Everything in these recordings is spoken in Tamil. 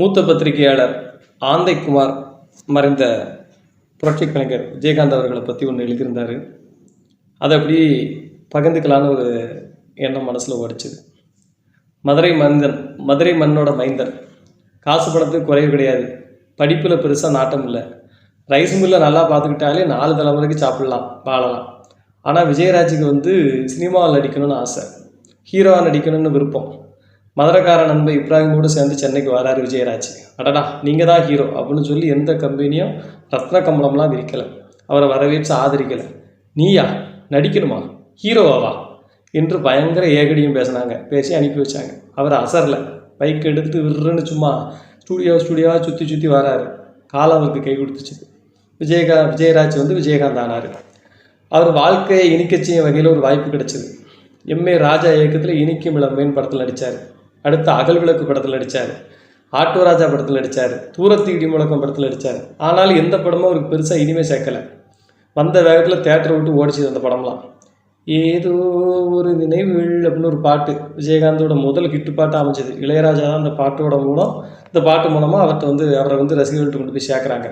மூத்த பத்திரிகையாளர் ஆந்தைக்குமார் மறைந்த புரட்சி கலைஞர் விஜயகாந்த் அவர்களை பற்றி ஒன்று எழுதியிருந்தார். அதை அப்படி பகிர்ந்துக்கலான்னு ஒரு எண்ணம் மனசில் ஓடிச்சுது. மதுரை மந்தன் மதுரை மண்ணோட மைந்தர் காசு பணத்துக்கு குறைவு கிடையாது. படிப்பில் பெருசாக நாட்டம் இல்லை. ரைஸ் மில்லை நல்லா பார்த்துக்கிட்டாலே நாலு தலைமுறைக்கு சாப்பிட்லாம் வாழலாம். ஆனால் விஜயராஜுக்கு வந்து சினிமாவில் நடிக்கணும்னு ஆசை. ஹீரோவாக நடிக்கணும்னு விருப்பம். மதுரக்கார நண்பர் இப்ராஹிமோடு சேர்ந்து சென்னைக்கு வராரு விஜயராஜ். அடடா நீங்கள் தான் ஹீரோ அப்படின்னு சொல்லி எந்த கம்பெனியும் ரத்ன கம்பளம்லாம் விரிக்கலை. அவரை வரவேற்று ஆதரிக்கலை. நீயா? நடிக்கணுமா? ஹீரோவாவா என்று பயங்கர ஏகடியும் பேசினாங்க. பேசி அனுப்பி வச்சாங்க. அவர் அசரில். பைக் எடுத்து விருன்னு சும்மா ஸ்டூடியோ ஸ்டூடியோவாக சுற்றி சுற்றி வராரு. காலம் அவருக்கு கை கொடுத்துச்சு. விஜயகா விஜயராஜ் வந்து விஜயகாந்த் ஆனார். அவர் வாழ்க்கையை இனிக்கச் செய்யும் வகையில் ஒரு வாய்ப்பு கிடைச்சிது. எம்ஏ ராஜா இயக்கத்தில் இனிக்கும் இளம் படத்தில் நடித்தார் அடுத்து அகல் விளக்கு படத்தில் நடித்தார் ஆட்டோ ராஜா படத்தில் நடித்தார் தூரத்து இடி முழக்கம் படத்தில் நடித்தார் ஆனாலும் எந்த படமும் அவருக்கு பெருசாக இனிமே சேர்க்கலை. வந்த வேகத்தில் தேட்டரை விட்டு ஓடிச்சது அந்த படம்லாம். ஏதோ ஒரு நினைவுகள் அப்படின்னு ஒரு பாட்டு விஜயகாந்தோட முதல் ஹிட்டு பாட்டாக அமைஞ்சது. இளையராஜா தான் அந்த பாட்டோட மூலம் இந்த பாட்டு மூலமாக அவர்கிட்ட வந்து அவரை வந்து ரசிகர்கள்ட்ட கொண்டு போய் சேர்க்குறாங்க.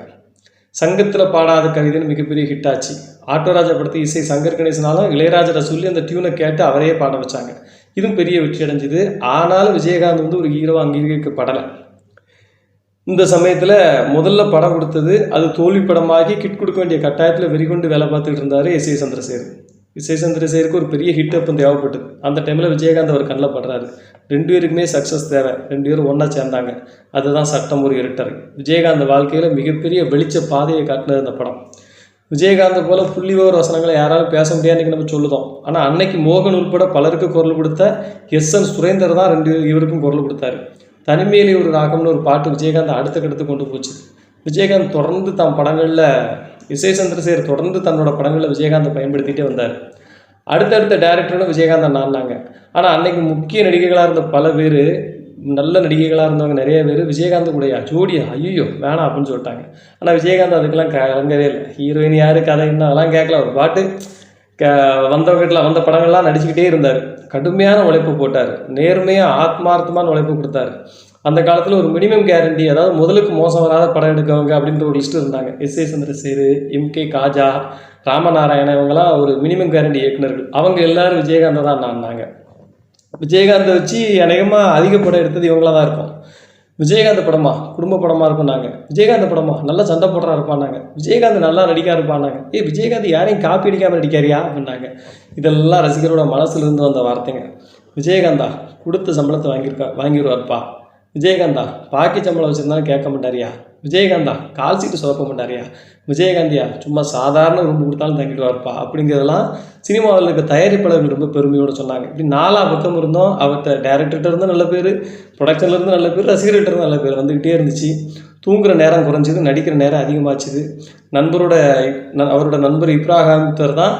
சங்கத்தில் பாடாத கவிதைன்னு மிகப்பெரிய ஹிட் ஆச்சு. ஆட்டோராஜா படத்தை இசை சங்கர் கணேசனாலும் இளையராஜரை சொல்லி அந்த டியூனை கேட்டு அவரையே பாட வச்சாங்க. இதுவும் பெரிய வெற்றி அடைஞ்சிது. ஆனாலும் விஜயகாந்த் வந்து ஒரு ஹீரோவாக அங்கீகரிக்கப்படலை. இந்த சமயத்தில் முதல்ல படம் கொடுத்தது அது தோல்வி படமாகி கிட் கொடுக்க வேண்டிய கட்டாயத்தில் வெறிகொண்டு வேலை பார்த்துட்டு இருந்தார் எஸ் ஏ சந்திரசேகர். எஸ் சந்திரசேகருக்கு ஒரு பெரிய ஹிட் அப்போ தேவைப்பட்டது. அந்த டைமில் விஜயகாந்த் அவர் கண்ணில் படுறாரு. ரெண்டு பேருக்குமே சக்ஸஸ் தேவை. ரெண்டு பேரும் ஒன்றா சேர்ந்தாங்க. அதுதான் சட்டம் ஒரு இருட்டர் விஜயகாந்த் வாழ்க்கையில் மிகப்பெரிய வெளிச்ச பாதையை காட்டினது அந்த படம். விஜயகாந்த் போல புள்ளிவோர் வசனங்களை யாராலும் பேச முடியாதுன்னு நம்ம சொல்லுதோம். ஆனால் அன்னைக்கு மோகன் உட்பட பலருக்கு குரல் கொடுத்த எஸ் என் சுரேந்தர் தான் ரெண்டு இவருக்கும் குரல் கொடுத்தாரு. தனிமையிலே ஒரு ராகம்னு ஒரு பாட்டு விஜயகாந்த் அடுத்த கடுத்து கொண்டு போச்சு. விஜயகாந்த் தொடர்ந்து தம் படங்களில் இசை சந்திரசேகர் தொடர்ந்து தன்னோட படங்களில் விஜயகாந்தை பயன்படுத்திகிட்டே வந்தார். அடுத்தடுத்த டேரக்டரும் விஜயகாந்த் நான்னாங்க ஆனால் அன்னைக்கு முக்கிய நடிகைகளாக இருந்த பல பேர் நல்ல நடிகைகளாக இருந்தவங்க நிறைய பேர். விஜயகாந்த் கூடயா? ஜோடியா? ஐயோ வேணாம் அப்படின்னு சொல்லிட்டாங்க. ஆனால் விஜயகாந்த் அதுக்கெல்லாம் கலங்கவே இல்லை. ஹீரோயின் யார்? கதை என்ன? அதெல்லாம் கேட்கல. ஒரு பாட்டு க வந்தவங்ககிட்ட வந்த படங்கள்லாம் நடிச்சுக்கிட்டே இருந்தார். கடுமையான உழைப்பு போட்டார். நேர்மையாக ஆத்மார்த்தமான உழைப்பு கொடுத்தாரு. அந்த காலத்தில் ஒரு மினிமம் கேரண்டி அதாவது முதலுக்கு மோசம் வராத படம் எடுக்கவங்க அப்படின்ற ஒரு லிஸ்ட் இருந்தாங்க. S. A. Chandrasekar M K Ramanarayanan இவங்கெல்லாம் ஒரு மினிமம் கேரண்டி இயக்குனர்கள் அவங்க எல்லாரும் விஜயகாந்தை தான் நான்னாங்க விஜயகாந்தை வச்சு அநேகமாக அதிக படம் எடுத்தது இவங்களா தான் இருக்கும். விஜயகாந்த் படமா? குடும்ப படமாக இருக்கும் நாங்கள் விஜயகாந்த் படமா? நல்லா சண்டை போடுறா இருப்பானாங்க விஜயகாந்த் நல்லா நடிக்கா இருப்பானாங்க ஏ விஜயகாந்த் யாரையும் காப்பி அடிக்காமல் நடிக்காரியா? அப்படின்னாங்க. இதெல்லாம் ரசிகரோட மனசுலேருந்து வந்த வார்த்தைங்க. விஜயகாந்தா கொடுத்த சம்பளத்தை வாங்கியிருக்கா வாங்கிடுவார்ப்பா. விஜயகாந்தா பாக்கி சம்பளம் வச்சுருந்தாலும் கேட்க மாட்டாரியா? விஜயகாந்தா கால் சீட்டு சொதப்ப மாட்டாரியா விஜயகாந்தியா சும்மா சாதாரண ரூம் கொடுத்தாலும் தங்கிடுவார்ப்பா அப்படிங்கிறதெல்லாம் சினிமாவில் இருக்க தயாரிப்பாளர்கள் ரொம்ப பெருமையோடு சொன்னாங்க. இப்படி நாலா பக்கம் இருந்தோம் அவர்கிட்ட டேரக்டர்கிட்ட இருந்தும் நல்ல பேர் ப்ரொடக்ஷன்லேருந்து நல்ல பேர் ரசிகர்கிட்ட இருந்து நல்ல பேர் வந்துக்கிட்டே இருந்துச்சு. தூங்குற நேரம் குறைஞ்சிது நடிக்கிற நேரம் அதிகமாச்சுது. நண்பரோட அவரோட நண்பர் இப்ராஹாமித்தர் தான்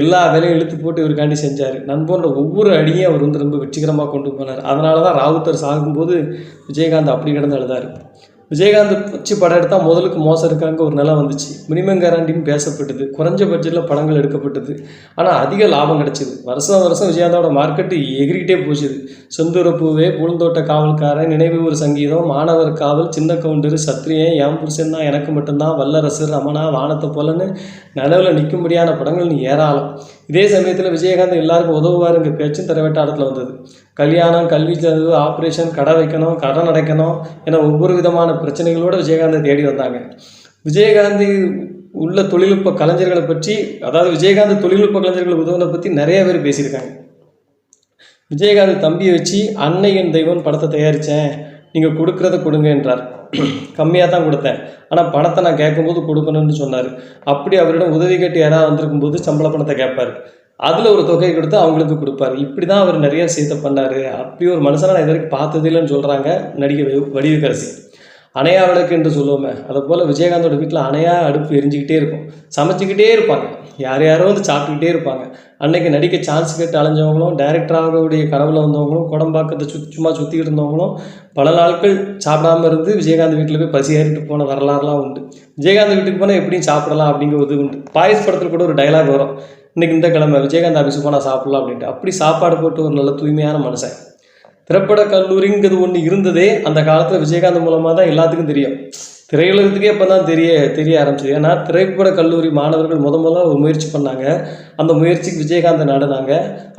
எல்லா வேலையும் இழுத்து போட்டு இவருக்காண்டி செஞ்சார். நண்பனோட ஒவ்வொரு அடியும் அவர் வந்து ரொம்ப வெற்றிகரமாக கொண்டு போனார். அதனால தான் ராவுத்தர் சாகும்போது விஜயகாந்த் அப்படி கிடந்து எழுதாரு விஜயகாந்த் வச்சு படம் எடுத்தால் முதலுக்கு மோசம் இருக்காங்க ஒரு நிலம் வந்துச்சு. மினிமம் கேரண்டின்னு பேசப்பட்டது. குறைஞ்ச பட்ஜெட்டில் படங்கள் எடுக்கப்பட்டது. ஆனால் அதிக லாபம் கிடச்சிது. வருஷம் வருஷம் விஜயகாந்தோட மார்க்கெட்டு எகிரிக்கிட்டே போச்சுது. செந்தூர பூவே பூந்தோட்ட காவல்காரன் நினைவு ஒரு சங்கீதம் மாணவர் காவல் சின்ன கவுண்டர் சத்ரியன் என் புருஷன் தான் எனக்கு மட்டும்தான் வல்லரசர் ரமணா வானத்தை போலன்னு நிலவில் நிற்கும்படியான படங்கள் ஏராளம். இதே சமயத்தில் விஜயகாந்த் எல்லாருக்கும் உதவுவாருங்க பேச்சும் திரைவட்டாரத்தில் வந்தது. கல்யாணம் கல்வி சேர்ந்தது ஆப்ரேஷன் கடை வைக்கணும் கடன் அடைக்கணும் என ஒவ்வொரு விதமான பிரச்சனைகளோடு விஜயகாந்தை தேடி வந்தாங்க. விஜயகாந்தி உள்ள தொழில்நுட்ப கலைஞர்களை பற்றி அதாவது விஜயகாந்த் தொழில்நுட்ப கலைஞர்களை உதவுனை பற்றி நிறைய பேர் பேசியிருக்காங்க. விஜயகாந்த் தம்பியை வச்சு அன்னையின் தெய்வம் படத்தை தயாரித்தேன் நீங்கள் கொடுக்குறத கொடுங்க என்றார். கம்மியாக தான் கொடுத்தேன். ஆனால் பணத்தை நான் கேட்கும்போது கொடுக்கணும்னு சொன்னார். அப்படி அவரிடம் உதவி கேட்டு யாராவது வந்திருக்கும் போது சம்பள பணத்தை கேட்பார். அதில் ஒரு தொகையை கொடுத்து அவங்களுக்கு கொடுப்பாரு. இப்படி தான் அவர் நிறைய சேர்த்த பண்ணார். அப்படி ஒரு மனுஷனை நான் இது வரைக்கும் பார்த்ததில்லைன்னு சொல்கிறாங்க நடிகை வடிவுக்கரசி அணையா விளக்கு என்று சொல்லுவோமே அதை போல் விஜயகாந்தோட வீட்டில் அணையா அடுப்பு எரிஞ்சிக்கிட்டே இருக்கும். சமைச்சிக்கிட்டே இருப்பாங்க. யார் யாரோ வந்து சாப்பிட்டுக்கிட்டே இருப்பாங்க. அன்னைக்கு நடிக்க சான்ஸ் கேட்டு அலைஞ்சவங்களும் டைரக்டராகக்கூடிய ஆகக்கூடிய கனவுல வந்தவங்களும் குடம்பாக்கத்தை சுத்தி சும்மா சுற்றிக்கிட்டு இருந்தவங்களும் பல நாட்கள் சாப்பிடாமல் இருந்து விஜயகாந்த் வீட்டில் போய் பசி ஏறிட்டு போன வரலாறுலாம் உண்டு. விஜயகாந்த் வீட்டுக்கு போனால் எப்படியும் சாப்பிடலாம் அப்படிங்கிறது உண்டு. பாயஸ் படத்தில் கூட ஒரு டைலாக் வரும். இன்றைக்கி இந்த கிழமை விஜயகாந்த் ஆஃபீஸுக்கு போனால் சாப்பிடலாம் அப்படின்ட்டு. அப்படி சாப்பாடு போட்டு ஒரு நல்ல தூய்மையான மனுஷன். திரைப்பட கல்லூரிங்கிறது ஒன்று இருந்ததே அந்த காலத்தில் விஜயகாந்த் மூலமாக தான் எல்லாத்துக்கும் தெரியும். திரையுலகத்துக்கே இப்போ தான் தெரிய தெரிய ஆரம்பிச்சது. ஏன்னா திரைப்பட கல்லூரி மாணவர்கள் முத முதல்ல ஒரு முயற்சி பண்ணாங்க. அந்த முயற்சிக்கு விஜயகாந்த் நடனாங்க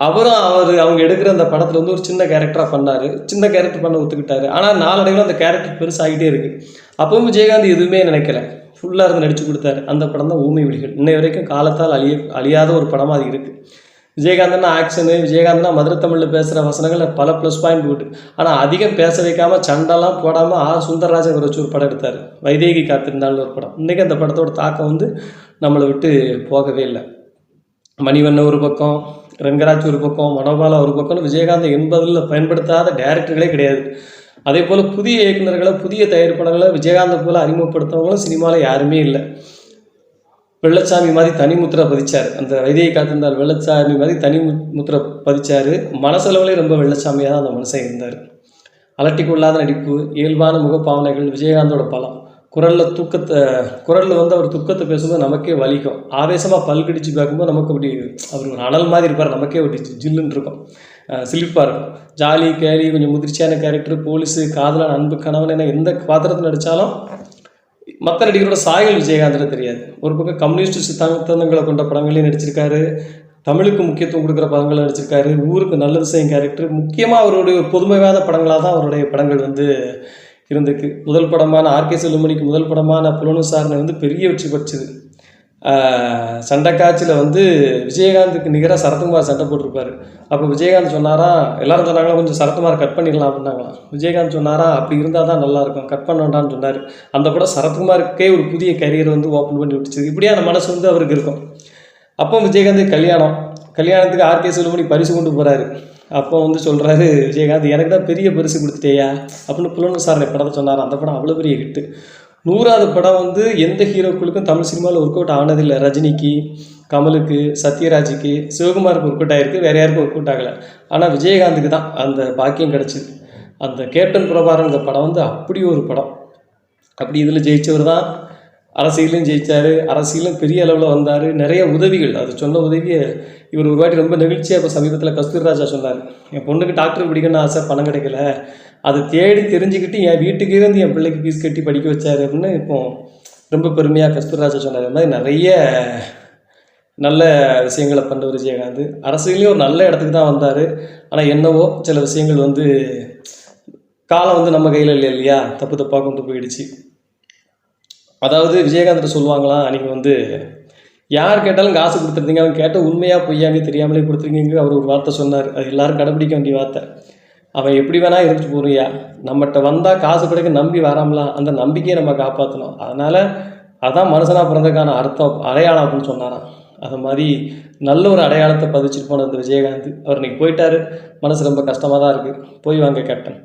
அவரும் அவர் அவங்க எடுக்கிற அந்த படத்தில் வந்து ஒரு சின்ன கேரக்டராக பண்ணார். சின்ன கேரக்டர் பண்ண ஒத்துக்கிட்டாரு. ஆனால் நாளடைவில் அந்த கேரக்டர் பெருசாகிட்டே இருக்குது அப்பவும் விஜயகாந்த் எதுவுமே நினைக்கல. ஃபுல்லாக இருந்து நடித்து கொடுத்தாரு. அந்த படம் தான் ஊமை விழிகள் இன்னை வரைக்கும் காலத்தால் அழிய அழியாத ஒரு படமாக அது இருக்குது விஜயகாந்தனா ஆக்ஷனு விஜயகாந்தனா மதுரை தமிழில் பேசுகிற வசனங்கள் பல ப்ளஸ் பாயிண்ட் போட்டு ஆனால் அதிகம் பேச வைக்காமல் சண்டெல்லாம் போடாமல் ஆர் சுந்தரராஜன் வச்சு ஒரு படம் எடுத்தார். வைதேகி காத்திருந்தாலும் ஒரு படம். இன்றைக்கி அந்த படத்தோட தாக்கம் வந்து நம்மளை விட்டு போகவே இல்லை. மணிவண்ணன் ஒரு பக்கம் ரங்கராஜ் ஒரு பக்கம் மனோபாலா ஒரு பக்கம்னு விஜயகாந்த் எண்பதில் பயன்படுத்தாத டேரக்டர்களே கிடையாது. அதே போல் புதிய இயக்குநர்களை புதிய தயாரிப்பாளர்களை விஜயகாந்த் போல் அறிமுகப்படுத்தவங்களும் சினிமாவில் யாருமே இல்லை. வெள்ளச்சாமி மாதிரி தனி முத்திரை பதிச்சார். அந்த வைத்தியை காத்திருந்தார் வெள்ளச்சாமி மாதிரி தனி முத்திரை பதிச்சார். மனசளவுலேயே ரொம்ப வெள்ளச்சாமியாக தான் அந்த மனுஷன் இருந்தார். அலட்டிக்கொள்ளாத நடிப்பு இயல்பான முகப்பாவனைகள் விஜயகாந்தோட பலம். குரலில் தூக்கத்தை குரலில் வந்து அவர் துக்கத்தை பேசும்போது நமக்கே வலிக்கும். ஆவேசமாக பல்கடிச்சு பார்க்கும்போது நமக்கு அப்படி அவர் ஒரு அனல் மாதிரி இருப்பார். நமக்கே அப்படி ஜில்லுன்னு இருக்கும். சிலிப்பாக இருக்கும். ஜாலி கேலி கொஞ்சம் முதிர்ச்சியான கேரக்டர் போலீஸு காதலான அன்பு கணவன் என எந்த பாத்திரத்தில் நடித்தாலும் மற்ற நடிகரோட சாயல் விஜயகாந்தில் தெரியாது. ஒரு பக்கம் கம்யூனிஸ்ட் சித்தாந்தங்களை கொண்ட படங்களையும் நடிச்சிருக்காரு. தமிழுக்கு முக்கியத்துவம் கொடுக்குற படங்களை நடிச்சிருக்காரு. ஊருக்கு நல்லது செய்யும் கேரக்டர் முக்கியமாக அவருடைய ஒரு படங்களாக தான் அவருடைய படங்கள் வந்து இருந்திருக்கு. முதல் படமான ஆர்கே செல்லுமணிக்கு முதல் படமான புலனு சாரனை வந்து பெரிய வெற்றி பெற்றது. சண்டை காட்சியில் வந்து விஜயகாந்துக்கு நிகராக சரத்குமார் சண்டை போட்டிருப்பார். அப்போ விஜயகாந்த் சொன்னாரா எல்லாரும் சொன்னாங்களா கொஞ்சம் சரத்குமார் கட் பண்ணிடலாம் அப்படின்னாங்களாம் விஜயகாந்த் சொன்னாரா அப்படி இருந்தால் தான் நல்லாயிருக்கும் கட் பண்ண வேண்டாம்னு சொன்னார். அந்த படம் சரத்குமாருக்கே ஒரு புதிய கரியர் வந்து ஓப்பன் பண்ணி விட்டுச்சு. இப்படியான மனசு வந்து அவருக்கு இருக்கும். அப்போ விஜயகாந்த் கல்யாணம். கல்யாணத்துக்கு ஆர்கே செல்லுமணி பரிசு கொண்டு போகிறாரு அப்போ வந்து சொல்கிறாரு விஜயகாந்த் எனக்கு தான் பெரிய பரிசு கொடுத்துட்டேயா? அப்படின்னு புலன் விசாரணை படத்தை சொன்னார். அந்த படம் அவ்வளோ பெரிய ஹிட்டு நூறாவது படம் வந்து எந்த ஹீரோக்களுக்கும் தமிழ் சினிமாவில் ஒர்க் அவுட் ஆனதில்லை. ரஜினிக்கு கமலுக்கு சத்யராஜுக்கு சிவகுமாருக்கு ஒர்க் அவுட் ஆகிருக்கு வேறு யாருக்கும் ஒர்க் அவுட் ஆகலை. ஆனால் விஜயகாந்துக்கு தான் அந்த பாக்கியம் கிடச்சிது. அந்த கேப்டன் பிரபாரங்கிற படம் வந்து அப்படி ஒரு படம். அப்படி இதில் ஜெயிச்சவர் தான் அரசியலும் ஜெயித்தார் அரசியலும் பெரிய அளவில் வந்தார். நிறைய உதவிகள். அது சொன்ன உதவியை இவர் ஒரு வாட்டி ரொம்ப நெகிழ்ச்சியாக இப்போ சமீபத்தில் கஸ்தூர் ராஜா சொன்னார். என் பொண்ணுக்கு டாக்டர் பிடிக்கணும்னு ஆசை பணம் கிடைக்கல. அதை தேடி தெரிஞ்சுக்கிட்டு என் வீட்டுக்கு இருந்து என் பிள்ளைக்கு ஃபீஸ் கட்டி படிக்க வச்சாரு அப்படின்னு இப்போ ரொம்ப பெருமையாக கஸ்தூர்ராஜா சொன்னார். இந்த மாதிரி நிறைய நல்ல விஷயங்களை பண்ண விஜயகாந்த் அரசியலையும் ஒரு நல்ல இடத்துக்கு தான் வந்தார். ஆனால் என்னவோ சில விஷயங்கள் வந்து காலம் வந்து நம்ம கையில் இல்லை இல்லையா? தப்பு தப்பாக கொண்டு போயிடுச்சு. அதாவது விஜயகாந்த் சொல்லுவாங்களாம் அன்றைக்கி வந்து யார் கேட்டாலும் காசு கொடுத்துருந்தீங்க அவன் கேட்ட உண்மையாக பொய்யானே தெரியாமலே கொடுத்துருக்கீங்க அவர் ஒரு வார்த்தை சொன்னார். அது எல்லாரும் கடைபிடிக்க வேண்டிய வார்த்தை. அவன் எப்படி வேணால் இருந்துட்டு போறியா? நம்மகிட்ட வந்தால் காசு கிடைக்க நம்பி வராமலாம் அந்த நம்பிக்கையை நம்ம காப்பாற்றணும் அதனால் அதான் மனுஷனாக பிறந்ததுக்கான அர்த்தம் அடையாளம் அப்படின்னு சொன்னாரான் அது மாதிரி நல்ல ஒரு அடையாளத்தை பதிச்சுட்டு போன அந்த விஜயகாந்த். அவர் இன்னைக்கு போயிட்டாரு. மனசு ரொம்ப கஷ்டமாக தான் இருக்குது போய் வாங்க கேப்டன்.